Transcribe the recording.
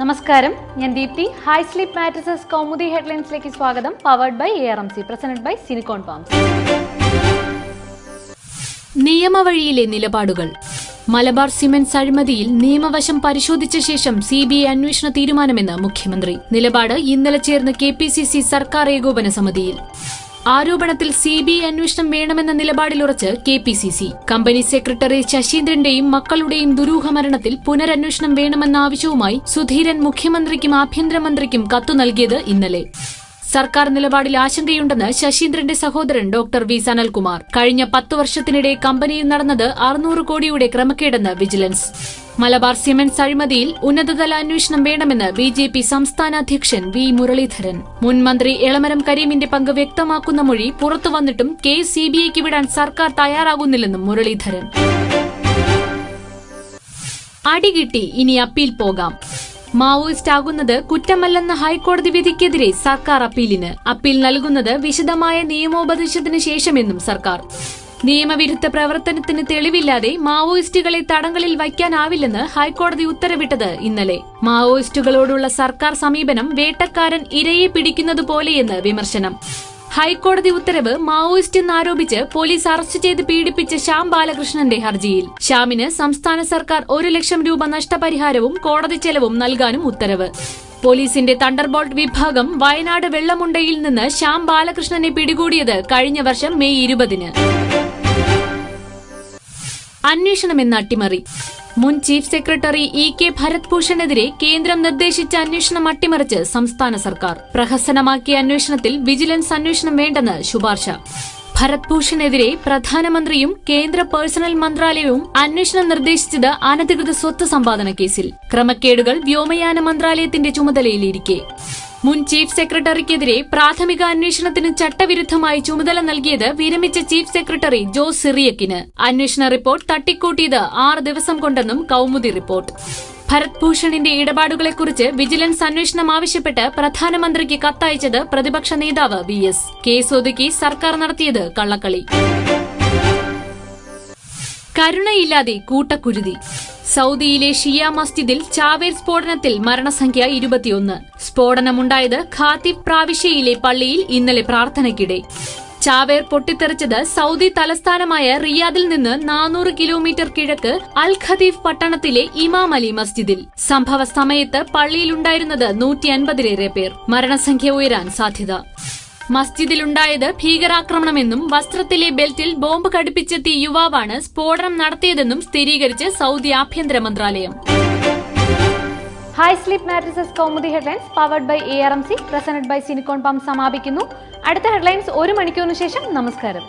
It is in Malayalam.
നമസ്കാരം. ഞാൻ Deepthi. High sleep mattresses Kaumudi ഹെഡ്ലൈൻസിലേക്ക് സ്വാഗതം. Powered by A R M C presented by സിനിക്കോൺ farms നിയമവഴിയിലെ നിലപാടുകൾ. മലബാർ സിമന്റ് അഴിമതിയിൽ നിയമവശം പരിശോധിച്ച ശേഷം സി ബി ഐ അന്വേഷണ തീരുമാനമെന്ന് മുഖ്യമന്ത്രി. നിലപാട് ഇന്നലെ ചേർന്ന കെ പി സി സി സർക്കാർ ഏകോപന സമിതിയിൽ. ആരോപണത്തിൽ സി ബി ഐ അന്വേഷണം വേണമെന്ന നിലപാടിലുറച്ച് K P C C. Company secretary ശശീന്ദ്രന്റെയും മക്കളുടെയും ദുരൂഹ മരണത്തിൽ പുനരന്വേഷണം വേണമെന്ന ആവശ്യവുമായി സുധീരൻ മുഖ്യമന്ത്രിക്കും ആഭ്യന്തരമന്ത്രിക്കും കത്തു നൽകിയത് ഇന്നലെ. സർക്കാർ നിലപാടിൽ ആശങ്കയുണ്ടെന്ന് ശശീന്ദ്രന്റെ സഹോദരൻ ഡോക്ടർ വി. സനൽകുമാർ. കഴിഞ്ഞ പത്തു വർഷത്തിനിടെ കമ്പനിയിൽ നടന്നത് അറുന്നൂറ് കോടിയുടെ ക്രമക്കേടെന്ന് വിജിലൻസ്. മലബാർ സിമെന്റ്സ് അഴിമതിയിൽ ഉന്നതതല അന്വേഷണം വേണമെന്ന് ബി ജെ പി സംസ്ഥാന അധ്യക്ഷൻ വി മുരളീധരൻ. മുൻ മന്ത്രി എളമരം കരീമിന്റെ പങ്ക് വ്യക്തമാക്കുന്ന മൊഴി പുറത്തുവന്നിട്ടും കേസ് സി ബി ഐക്ക് വിടാൻ സർക്കാർ തയ്യാറാകുന്നില്ലെന്നും മുരളീധരൻ. അടികിട്ടി ഇനി അപ്പീൽ പോകാം. മാവോയിസ്റ്റ് ആകുന്നത് കുറ്റമല്ലെന്ന ഹൈക്കോടതി വിധിക്കെതിരെ സർക്കാർ അപ്പീലിന്. അപ്പീൽ നൽകുന്നത് വിശദമായ നിയമോപദേശത്തിന് ശേഷമെന്നും സർക്കാർ. നിയമവിരുദ്ധ പ്രവർത്തനത്തിന് തെളിവില്ലാതെ മാവോയിസ്റ്റുകളെ തടങ്കലിൽ വയ്ക്കാനാവില്ലെന്ന് ഹൈക്കോടതി ഉത്തരവിട്ടത് ഇന്നലെ. മാവോയിസ്റ്റുകളോടുള്ള സർക്കാർ സമീപനം വേട്ടക്കാരൻ ഇരയെ പിടിക്കുന്നതുപോലെയെന്ന് വിമർശനം. ഹൈക്കോടതി ഉത്തരവ് മാവോയിസ്റ്റ് എന്നാരോപിച്ച് പോലീസ് അറസ്റ്റ് ചെയ്ത് പീഡിപ്പിച്ച ശ്യാം ബാലകൃഷ്ണന്റെ ഹർജിയിൽ. ശ്യാമിന് സംസ്ഥാന സർക്കാർ ഒരു ലക്ഷം രൂപ നഷ്ടപരിഹാരവും കോടതി ചെലവും നൽകാനും ഉത്തരവ്. പോലീസിന്റെ തണ്ടർബോൾട്ട് വിഭാഗം വയനാട് വെള്ളമുണ്ടയിൽ നിന്ന് ശ്യാം ബാലകൃഷ്ണനെ പിടികൂടിയത് കഴിഞ്ഞ വർഷം മെയ് ഇരുപതിന്. അന്വേഷണമെന്ന അട്ടിമറി. മുൻ chief secretary E K Bharat ഭൂഷണെതിരെ കേന്ദ്രം നിർദ്ദേശിച്ച അന്വേഷണം അട്ടിമറിച്ച് സംസ്ഥാന സർക്കാർ. പ്രഹസനമാക്കിയ അന്വേഷണത്തിൽ വിജിലൻസ് അന്വേഷണം വേണ്ടെന്ന് ശുപാർശ. ഭരത് ഭൂഷണെതിരെ പ്രധാനമന്ത്രിയും കേന്ദ്ര പേഴ്സണൽ മന്ത്രാലയവും അന്വേഷണം നിർദ്ദേശിച്ചത് അനധികൃത സ്വത്ത് സമ്പാദന കേസിൽ. ക്രമക്കേടുകൾ വ്യോമയാന മന്ത്രാലയത്തിന്റെ ചുമതലയിലിരിക്കെ. മുൻ ചീഫ് സെക്രട്ടറിക്കെതിരെ പ്രാഥമിക അന്വേഷണത്തിന് ചട്ടവിരുദ്ധമായി ചുമതല നൽകിയത് വിരമിച്ച ചീഫ് സെക്രട്ടറി ജോസ് സിറിയക്കിന്. അന്വേഷണ റിപ്പോർട്ട് തട്ടിക്കൂട്ടിയത് ആറ് ദിവസം കൊണ്ടെന്നും കൌമുദി റിപ്പോർട്ട്. ഭരത് ഭൂഷണിന്റെ ഇടപാടുകളെക്കുറിച്ച് വിജിലൻസ് അന്വേഷണം ആവശ്യപ്പെട്ട് പ്രധാനമന്ത്രിക്ക് കത്തയച്ചത് പ്രതിപക്ഷ നേതാവ് വി എസ്. കേസ് ഒതുക്കി സർക്കാർ നടത്തിയത് കള്ളക്കളി. കരുണയില്ലാതെ കൂട്ടക്കുരുതി. സൗദിയിലെ ഷിയ മസ്ജിദിൽ ചാവേർ സ്ഫോടനത്തിൽ മരണസംഖ്യ ഇരുപത്തിയൊന്ന്. സ്ഫോടനമുണ്ടായത് ഖാത്തിബ് പ്രാവിശ്യയിലെ പള്ളിയിൽ ഇന്നലെ പ്രാർത്ഥനയ്ക്കിടെ. ചാവേർ പൊട്ടിത്തെറിച്ചത് സൗദി തലസ്ഥാനമായ റിയാദിൽ നിന്ന് നാനൂറ് കിലോമീറ്റർ കിഴക്ക് അൽ ഖദീഫ് പട്ടണത്തിലെ ഇമാം അലി മസ്ജിദിൽ. സംഭവ സമയത്ത് പള്ളിയിലുണ്ടായിരുന്നത് നൂറ്റി അൻപതിലേറെ പേർ. മരണസംഖ്യ ഉയരാൻ സാധ്യത. മസ്ജിദിലുണ്ടായത് ഭീകരാക്രമണമെന്നും വസ്ത്രത്തിലെ ബെൽറ്റിൽ ബോംബ് ഘടിപ്പിച്ചെത്തിയ യുവാവാണ് സ്ഫോടനം നടത്തിയതെന്നും സ്ഥിരീകരിച്ച് സൗദി ആഭ്യന്തര മന്ത്രാലയം. High sleep mattresses Kaumudi headlines powered by A R M C presented by സിനിക്കോൺ പാം സമാപിക്കുന്നു. അടുത്ത ഹെഡ്ലൈൻസ് ഒരു മണിക്കൂറിന് ശേഷം നമസ്കാരം.